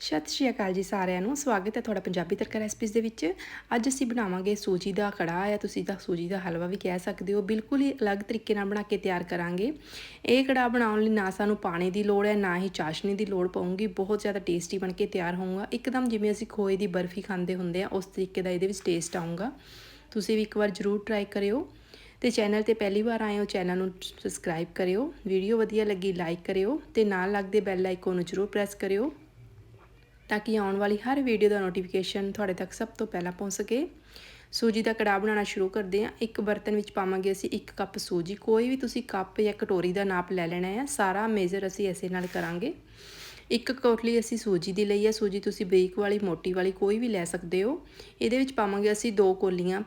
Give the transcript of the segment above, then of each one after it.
ਸਤਿ ਸ਼੍ਰੀ ਅਕਾਲ ਜੀ ਸਾਰਿਆਂ ਨੂੰ। ਸਵਾਗਤ ਹੈ ਤੁਹਾਡਾ ਪੰਜਾਬੀ ਤੜਕਾ ਰੈਸਪੀਜ਼ ਦੇ ਵਿੱਚ। ਅੱਜ ਅਸੀਂ ਬਣਾਵਾਂਗੇ ਸੂਜੀ ਦਾ ਕੜਾਹ ਹੈ ਤੁਸੀਂ ਤਾਂ ਸੂਜੀ ਦਾ ਹਲਵਾ ਵੀ ਕਹਿ ਸਕਦੇ ਹੋ। ਬਿਲਕੁਲ ਹੀ ਅਲੱਗ ਤਰੀਕੇ ਨਾਲ ਬਣਾ ਕੇ ਤਿਆਰ ਕਰਾਂਗੇ। ਇਹ ਕੜਾਹ ਬਣਾਉਣ ਲਈ ਨਾ ਸਾਨੂੰ ਪਾਣੀ ਦੀ ਲੋੜ ਹੈ, ਨਾ ਹੀ ਚਾਸ਼ਨੀ ਦੀ ਲੋੜ ਪਊਗੀ। ਬਹੁਤ ਜ਼ਿਆਦਾ ਟੇਸਟੀ ਬਣ ਕੇ ਤਿਆਰ ਹੋਊਗਾ। ਇੱਕਦਮ ਜਿਵੇਂ ਅਸੀਂ ਖੋਏ ਦੀ ਬਰਫੀ ਖਾਂਦੇ ਹੁੰਦੇ ਆ ਉਸ ਤਰੀਕੇ ਦਾ ਇਹਦੇ ਵਿੱਚ ਟੇਸਟ ਆਊਗਾ। ਤੁਸੀਂ ਵੀ ਇੱਕ ਵਾਰ ਜ਼ਰੂਰ ਟਰਾਈ ਕਰਿਓ। ਤੇ ਚੈਨਲ ਤੇ ਪਹਿਲੀ ਵਾਰ ਆਏ ਹੋ ਚੈਨਲ ਨੂੰ ਸਬਸਕ੍ਰਾਈਬ ਕਰਿਓ। ਵੀਡੀਓ ਵਧੀਆ ਲੱਗੀ ਲਾਈਕ ਕਰਿਓ। ਤੇ ਨਾਲ ਲੱਗਦੇ ਬੈਲ ਆਈਕਨ ਨੂੰ ਜ਼ਰੂਰ ਪ੍ਰੈਸ ਕਰਿਓ। ਤਾਂ ਕਿ ਆਉਣ ਵਾਲੀ ਹਰ ਵੀਡੀਓ ਦਾ ਨੋਟੀਫਿਕੇਸ਼ਨ ਤੁਹਾਡੇ ਤੱਕ ਸਭ ਤੋਂ ਪਹਿਲਾਂ ਪਹੁੰਚ ਸਕੇ। ਸੂਜੀ ਦਾ ਕੜਾਹ ਬਣਾਉਣਾ ਸ਼ੁਰੂ ਕਰਦੇ ਹਾਂ। ਇੱਕ ਬਰਤਨ ਵਿੱਚ ਪਾਵਾਂਗੇ ਅਸੀਂ 1 ਕੱਪ ਸੂਜੀ। ਕੋਈ ਵੀ ਤੁਸੀਂ ਕੱਪ ਜਾਂ ਕਟੋਰੀ ਦਾ ਨਾਪ ਲੈ ਲੈਣਾ ਹੈ। ਸਾਰਾ ਮੇਜ਼ਰ ਅਸੀਂ ਐਸੇ ਨਾਲ ਕਰਾਂਗੇ। ਇੱਕ ਕੋਟਲੀ ਅਸੀਂ ਸੂਜੀ ਦੀ ਲਈ ਹੈ। ਸੂਜੀ ਤੁਸੀਂ ਬਰੀਕ ਵਾਲੀ, ਮੋਟੀ ਵਾਲੀ ਕੋਈ ਵੀ ਲੈ ਸਕਦੇ ਹੋ। ਇਹਦੇ ਵਿੱਚ ਪਾਵਾਂਗੇ ਅਸੀਂ ਦੋ ਕੋਲੀਆਂ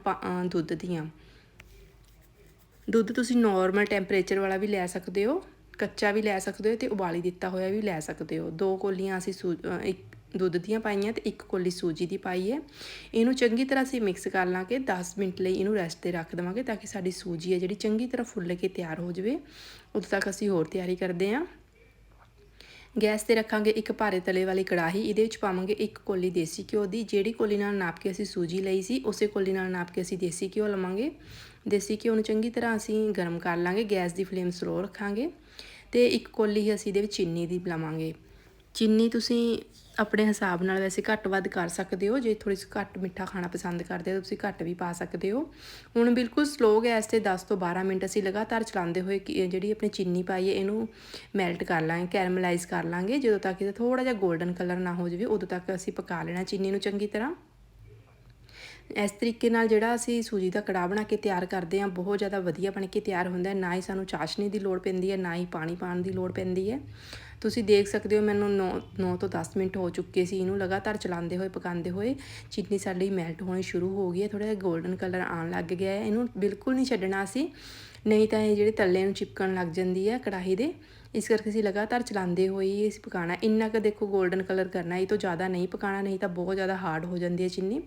ਦੁੱਧ ਦੀਆਂ। ਦੁੱਧ ਤੁਸੀਂ ਨਾਰਮਲ ਟੈਂਪਰੇਚਰ ਵਾਲਾ ਵੀ ਲੈ ਸਕਦੇ ਹੋ। ਕੱਚਾ ਵੀ ਲੈ ਸਕਦੇ ਹੋ ਤੇ ਉਬਾਲੀ ਦਿੱਤਾ ਹੋਇਆ ਵੀ ਲੈ ਸਕਦੇ ਹੋ। ਦੋ ਕੋਲੀਆਂ ਅਸੀਂ ਇੱਕ ਦੁੱਧ ਦੀਆਂ ਪਾਈਆਂ ਤੇ ਇੱਕ ਕੋਲੀ ਸੂਜੀ ਦੀ ਪਾਈ ਹੈ। ਇਹਨੂੰ ਚੰਗੀ ਤਰ੍ਹਾਂ ਅਸੀਂ ਮਿਕਸ ਕਰ ਲਾਂਗੇ। 10 ਮਿੰਟ ਲਈ ਇਹਨੂੰ ਰੈਸਟ ਤੇ ਰੱਖ ਦੇਵਾਂਗੇ ਤਾਂ ਕਿ ਸਾਡੀ ਸੂਜੀ ਹੈ ਜਿਹੜੀ ਚੰਗੀ ਤਰ੍ਹਾਂ ਫੁੱਲ ਕੇ ਤਿਆਰ ਹੋ ਜਾਵੇ। ਉਦੋਂ ਤੱਕ ਅਸੀਂ ਹੋਰ ਤਿਆਰੀ ਕਰਦੇ ਹਾਂ। ਗੈਸ ਤੇ ਰੱਖਾਂਗੇ ਇੱਕ ਭਾਰੇ ਤਲੇ ਵਾਲੀ ਕੜਾਹੀ। ਇਹਦੇ ਵਿੱਚ ਪਾਵਾਂਗੇ ਇੱਕ ਕੋਲੀ ਦੇਸੀ ਘਿਓ ਦੀ। ਜਿਹੜੀ ਕੋਲੀ ਨਾਲ ਨਾਪ ਕੇ ਅਸੀਂ ਸੂਜੀ ਲਈ ਸੀ, ਉਸੇ ਕੋਲੀ ਨਾਲ ਨਾਪ ਕੇ ਅਸੀਂ ਦੇਸੀ ਘਿਓ ਲਵਾਂਗੇ। ਦੇਸੀ ਘਿਓ ਨੂੰ ਚੰਗੀ ਤਰ੍ਹਾਂ ਅਸੀਂ ਗਰਮ ਕਰ ਲਾਂਗੇ। ਗੈਸ ਦੀ ਫਲੇਮ ਸਲੋ ਰੱਖਾਂਗੇ ਤੇ ਇੱਕ ਕੋਲੀ ਹੀ ਅਸੀਂ ਇਹਦੇ ਵਿੱਚ ਚੀਨੀ ਦੀ ਲਵਾਂਗੇ। ਚੀਨੀ ਤੁਸੀਂ ਆਪਣੇ ਹਿਸਾਬ ਨਾਲ ਵੈਸੇ ਘੱਟ ਵੱਧ ਕਰ ਸਕਦੇ ਹੋ, ਜੇ ਥੋੜੀ ਜਿਹੀ ਘੱਟ ਮਿੱਠਾ ਖਾਣਾ ਪਸੰਦ ਕਰਦੇ ਹੋ ਤੁਸੀਂ ਘੱਟ ਵੀ ਪਾ ਸਕਦੇ ਹੋ। ਹੁਣ ਬਿਲਕੁਲ ਸਲੋ ਗੈਸ ਤੇ 10 ਤੋਂ 12 ਮਿੰਟ ਅਸੀਂ ਲਗਾਤਾਰ ਚਲਾਉਂਦੇ ਹੋਏ ਜਿਹੜੀ ਆਪਣੀ ਚੀਨੀ ਪਾਈ ਹੈ, ਇਹਨੂੰ ਮੈਲਟ ਕਰ ਲਾਂਗੇ ਕੈਰਮਲਾਈਜ਼ ਕਰ ਲਾਂਗੇ। ਜਦੋਂ ਤੱਕ ਇਹ ਥੋੜਾ ਜਿਹਾ 골ਡਨ ਕਲਰ ਨਾ ਹੋ ਜਾਵੇ, ਉਦੋਂ ਤੱਕ ਅਸੀਂ ਪਕਾ ਲੈਣਾ ਚੀਨੀ ਨੂੰ ਚੰਗੀ ਤਰ੍ਹਾਂ। ਇਸ ਤਰੀਕੇ ਨਾਲ ਜਿਹੜਾ ਅਸੀਂ ਸੂਜੀ ਦਾ ਕੜਾਹ ਬਣਾ ਕੇ ਤਿਆਰ ਕਰਦੇ ਹਾਂ, ਬਹੁਤ ਜ਼ਿਆਦਾ ਵਧੀਆ ਬਣ ਕੇ ਤਿਆਰ ਹੁੰਦਾ ਹੈ। ਨਾ ਹੀ ਸਾਨੂੰ ਚਾਸ਼ਨੀ ਦੀ ਲੋੜ ਪੈਂਦੀ ਹੈ, ਨਾ ਹੀ ਪਾਣੀ ਪਾਣ ਦੀ ਲੋੜ ਪੈਂਦੀ ਹੈ। ਤੁਸੀਂ ਦੇਖ ਸਕਦੇ ਹੋ ਮੈਨੂੰ 9 9 ਤੋਂ 10 ਮਿੰਟ ਹੋ ਚੁੱਕੇ ਸੀ ਇਹਨੂੰ ਲਗਾਤਾਰ ਚਲਾਉਂਦੇ ਹੋਏ, ਪਕਾਉਂਦੇ ਹੋਏ। ਚੀਨੀ ਸਾਡੀ ਮੈਲਟ ਹੋਣੀ ਸ਼ੁਰੂ ਹੋ ਗਈ ਹੈ ਥੋੜਾ ਜਿਹਾ 골ਡਨ ਕਲਰ ਆਉਣ ਲੱਗ ਗਿਆ ਹੈ। ਇਹਨੂੰ ਬਿਲਕੁਲ ਨਹੀਂ ਛੱਡਣਾ ਸੀ, ਨਹੀਂ ਤਾਂ ਇਹ ਜਿਹੜੇ ਤੱਲੇ ਨੂੰ ਚਿਪਕਣ ਲੱਗ ਜਾਂਦੀ ਹੈ ਕੜਾਹੀ ਦੇ, ਇਸ ਕਰਕੇ ਅਸੀਂ ਲਗਾਤਾਰ ਚਲਾਉਂਦੇ ਹੋਏ ਹੀ ਪਕਾਣਾ ਇੰਨਾ ਕੁ ਦੇਖੋ 골ਡਨ ਕਲਰ ਕਰਨਾ, ਇਹ ਤੋਂ ਜ਼ਿਆਦਾ ਨਹੀਂ ਪਕਾਣਾ ਨਹੀਂ ਤਾਂ ਬਹੁਤ ਜ਼ਿਆਦਾ ਹਾਰਡ ਹੋ ਜਾਂਦੀ ਹੈ ਚੀਨੀ।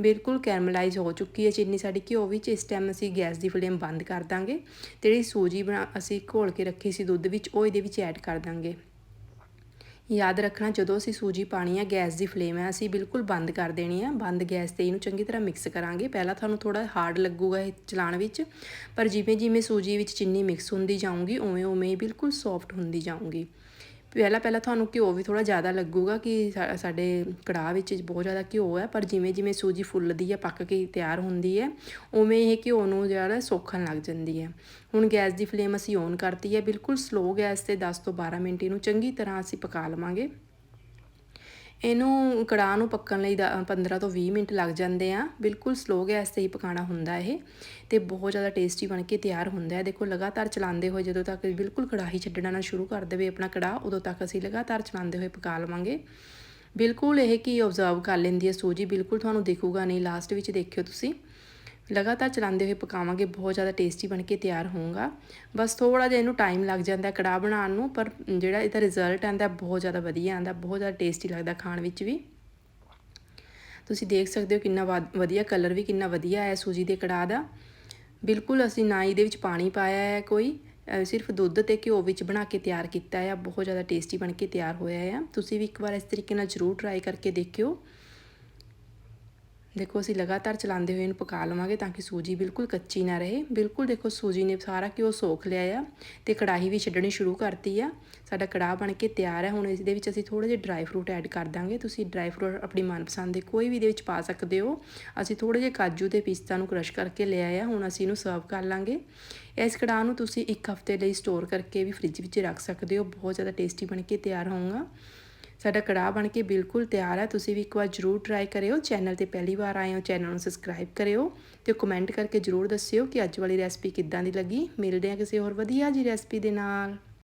ਬਿਲਕੁਲ ਕੈਰਮਲਾਈਜ਼ ਹੋ ਚੁੱਕੀ ਹੈ ਚੀਨੀ ਸਾਡੀ ਘਿਓ ਵਿੱਚ। ਇਸ ਟਾਈਮ ਅਸੀਂ ਗੈਸ ਦੀ ਫਲੇਮ ਬੰਦ ਕਰ ਦਾਂਗੇ। ਤੇ ਜਿਹੜੀ ਸੂਜੀ ਬਣਾ, ਅਸੀਂ ਘੋਲ ਕੇ ਰੱਖੀ ਸੀ ਦੁੱਧ ਵਿੱਚ, ਉਹ ਇਹਦੇ ਵਿੱਚ ਐਡ ਕਰ ਦਾਂਗੇ। ਯਾਦ ਰੱਖਣਾ, ਜਦੋਂ ਅਸੀਂ ਸੂਜੀ ਪਾਣੀ ਆ, ਗੈਸ ਦੀ ਫਲੇਮ ਹੈ ਅਸੀਂ ਬਿਲਕੁਲ ਬੰਦ ਕਰ ਦੇਣੀ ਹੈ ਬੰਦ ਗੈਸ ਤੇ ਇਹਨੂੰ ਚੰਗੀ ਤਰ੍ਹਾਂ ਮਿਕਸ ਕਰਾਂਗੇ। ਪਹਿਲਾਂ ਤੁਹਾਨੂੰ ਥੋੜਾ ਹਾਰਡ ਲੱਗੂਗਾ ਇਹ ਚਲਾਣ ਵਿੱਚ, ਪਰ ਜਿਵੇਂ ਜਿਵੇਂ ਸੂਜੀ ਵਿੱਚ ਚੀਨੀ ਮਿਕਸ ਹੁੰਦੀ ਜਾਊਗੀ ਉਵੇਂ ਉਵੇਂ ਬਿਲਕੁਲ ਸੌਫਟ ਹੁੰਦੀ ਜਾਊਗੀ। ਪਹਿਲਾਂ ਪਹਿਲਾਂ ਤੁਹਾਨੂੰ ਘਿਓ ਵੀ ਥੋੜਾ ਜ਼ਿਆਦਾ ਲੱਗੂਗਾ ਕਿ ਸਾਡੇ ਕੜਾਹ ਵਿੱਚ ਬਹੁਤ ਜ਼ਿਆਦਾ ਘਿਓ ਹੈ, ਪਰ ਜਿਵੇਂ ਜਿਵੇਂ ਸੂਜੀ ਫੁੱਲਦੀ ਹੈ, ਪੱਕ ਕੇ ਤਿਆਰ ਹੁੰਦੀ ਹੈ, ਉਵੇਂ ਇਹ ਘਿਓ ਨੂੰ ਜਿਹੜਾ ਸੋਖਣ ਲੱਗ ਜਾਂਦੀ ਹੈ। ਹੁਣ ਗੈਸ ਦੀ ਫਲੇਮ ਅਸੀਂ ਔਨ ਕਰਤੀ ਹੈ, ਬਿਲਕੁਲ ਸਲੋ ਗੈਸ ਤੇ 10 ਤੋਂ 12 ਮਿੰਟ ਇਹਨੂੰ ਚੰਗੀ ਤਰ੍ਹਾਂ ਅਸੀਂ ਪਕਾ ਲਵਾਂਗੇ। ਇਹਨੂੰ ਕੜਾਹ ਨੂੰ ਪੱਕਣ ਲਈ 15 ਤੋਂ 20 ਮਿੰਟ ਲੱਗ ਜਾਂਦੇ ਆ। ਬਿਲਕੁਲ ਸਲੋ ਗੈਸ ਤੇ ਹੀ ਪਕਾਣਾ ਹੁੰਦਾ ਇਹ ਤੇ ਬਹੁਤ ਜ਼ਿਆਦਾ ਟੇਸਟੀ ਬਣ ਕੇ ਤਿਆਰ ਹੁੰਦਾ ਹੈ। ਦੇਖੋ, ਲਗਾਤਾਰ ਚਲਾਉਂਦੇ ਹੋਏ ਜਦੋਂ ਤੱਕ ਬਿਲਕੁਲ ਕੜਾਹੀ ਛੱਡਣਾ ਨਾ ਸ਼ੁਰੂ ਕਰ ਦੇਵੇ ਆਪਣਾ ਕੜਾਹ, ਉਦੋਂ ਤੱਕ ਅਸੀਂ ਲਗਾਤਾਰ ਚਲਾਉਂਦੇ ਹੋਏ ਪਕਾ ਲਵਾਂਗੇ। ਬਿਲਕੁਲ ਇਹ ਕੀ ਆਬਜ਼ਰਵ ਕਰ ਲੈਂਦੀ ਹੈ ਸੂਜੀ? ਬਿਲਕੁਲ ਤੁਹਾਨੂੰ ਦਿਖੂਗਾ ਨਹੀਂ। ਲਾਸਟ ਵਿੱਚ ਦੇਖਿਓ ਤੁਸੀਂ। ਲਗਾਤਾਰ ਚਲਾਉਂਦੇ ਹੋਏ ਪਕਾਵਾਂਗੇ, ਬਹੁਤ ਜ਼ਿਆਦਾ ਟੇਸਟੀ ਬਣ ਕੇ ਤਿਆਰ ਹੋਊਗਾ। ਬਸ ਥੋੜਾ ਜਿਹਾ ਇਹਨੂੰ ਟਾਈਮ ਲੱਗ ਜਾਂਦਾ ਕੜਾਹ ਬਣਾਉਣ ਨੂੰ, ਪਰ ਜਿਹੜਾ ਇਹਦਾ ਰਿਜ਼ਲਟ ਆਂਦਾ ਬਹੁਤ ਜ਼ਿਆਦਾ ਵਧੀਆ ਆਂਦਾ ਬਹੁਤ ਜ਼ਿਆਦਾ ਟੇਸਟੀ ਲੱਗਦਾ ਖਾਣ ਵਿੱਚ ਵੀ। ਤੁਸੀਂ ਦੇਖ ਸਕਦੇ ਹੋ ਕਿੰਨਾ ਵਧੀਆ ਕਲਰ ਵੀ ਕਿੰਨਾ ਵਧੀਆ ਹੈ ਸੂਜੀ ਦੇ ਕੜਾਹ ਦਾ। ਬਿਲਕੁਲ ਅਸੀਂ ਨਾ ਇਹਦੇ ਵਿੱਚ ਪਾਣੀ ਪਾਇਆ ਹੈ ਕੋਈ ਸਿਰਫ ਦੁੱਧ ਤੇ ਘਿਓ ਵਿੱਚ ਬਣਾ ਕੇ ਤਿਆਰ ਕੀਤਾ ਹੈ, ਬਹੁਤ ਜ਼ਿਆਦਾ ਟੇਸਟੀ ਬਣ ਕੇ ਤਿਆਰ ਹੋਇਆ ਹੈ। ਤੁਸੀਂ ਵੀ ਇੱਕ ਵਾਰ ਇਸ ਤਰੀਕੇ ਨਾਲ ਜ਼ਰੂਰ ਟਰਾਈ ਕਰਕੇ ਦੇਖਿਓ। ਦੇਖੋ, ਅਸੀਂ ਲਗਾਤਾਰ ਚਲਾਉਂਦੇ ਹੋਏ ਇਹਨੂੰ ਪਕਾ ਲਵਾਂਗੇ ਤਾਂ ਕਿ ਸੂਜੀ ਬਿਲਕੁਲ ਕੱਚੀ ਨਾ ਰਹੇ। ਬਿਲਕੁਲ ਦੇਖੋ, ਸੂਜੀ ਨੇ ਸਾਰਾ ਘਿਓ ਸੋਖ ਲਿਆ ਆ ਤੇ ਕੜਾਹੀ ਵੀ ਛੱਡਣੀ ਸ਼ੁਰੂ ਕਰਤੀ ਆ। ਸਾਡਾ ਕੜਾਹ ਬਣ ਕੇ ਤਿਆਰ ਹੈ ਹੁਣ ਇਸ ਦੇ ਵਿੱਚ ਅਸੀਂ ਥੋੜੇ ਜਿਹੇ ਡਰਾਈ ਫਰੂਟ ਐਡ ਕਰ ਦਾਂਗੇ। ਤੁਸੀਂ ਡਰਾਈ ਫਰੂਟ ਆਪਣੀ ਮਨਪਸੰਦ ਦੇ ਕੋਈ ਵੀ ਦੇ ਵਿੱਚ ਪਾ ਸਕਦੇ ਹੋ। ਅਸੀਂ ਥੋੜੇ ਜਿਹੇ ਕਾਜੂ ਤੇ ਪਿਸਤਾ ਨੂੰ ਕ੍ਰਸ਼ ਕਰਕੇ ਲਿਆ ਆ। ਹੁਣ ਅਸੀਂ ਇਹਨੂੰ ਸਰਵ ਕਰ ਲਾਂਗੇ। ਇਸ ਕੜਾਹ ਨੂੰ ਤੁਸੀਂ ਇੱਕ ਹਫ਼ਤੇ ਲਈ ਸਟੋਰ ਕਰਕੇ ਵੀ ਫ੍ਰਿਜ ਵਿੱਚ ਰੱਖ ਸਕਦੇ ਹੋ। ਬਹੁਤ ਜ਼ਿਆਦਾ ਟੇਸਟੀ ਬਣ ਕੇ ਤਿਆਰ ਹੋਊਗਾ। ਸਾਡਾ ਕੜਾਹ ਬਣ ਕੇ ਬਿਲਕੁਲ ਤਿਆਰ ਹੈ। ਤੁਸੀਂ ਵੀ ਇੱਕ ਵਾਰ ਜ਼ਰੂਰ ਟਰਾਈ ਕਰਿਓ। ਚੈਨਲ ਤੇ ਪਹਿਲੀ ਵਾਰ ਆਏ ਹੋ ਚੈਨਲ ਨੂੰ ਸਬਸਕ੍ਰਾਈਬ ਕਰਿਓ ਤੇ ਕਮੈਂਟ ਕਰਕੇ ਜ਼ਰੂਰ ਦੱਸਿਓ ਕਿ ਅੱਜ ਵਾਲੀ ਰੈਸਪੀ ਕਿੱਦਾਂ ਦੀ ਲੱਗੀ। ਮਿਲਦੇ ਹਾਂ ਕਿਸੇ ਹੋਰ ਵਧੀਆ ਜੀ ਰੈਸਪੀ ਦੇ ਨਾਲ।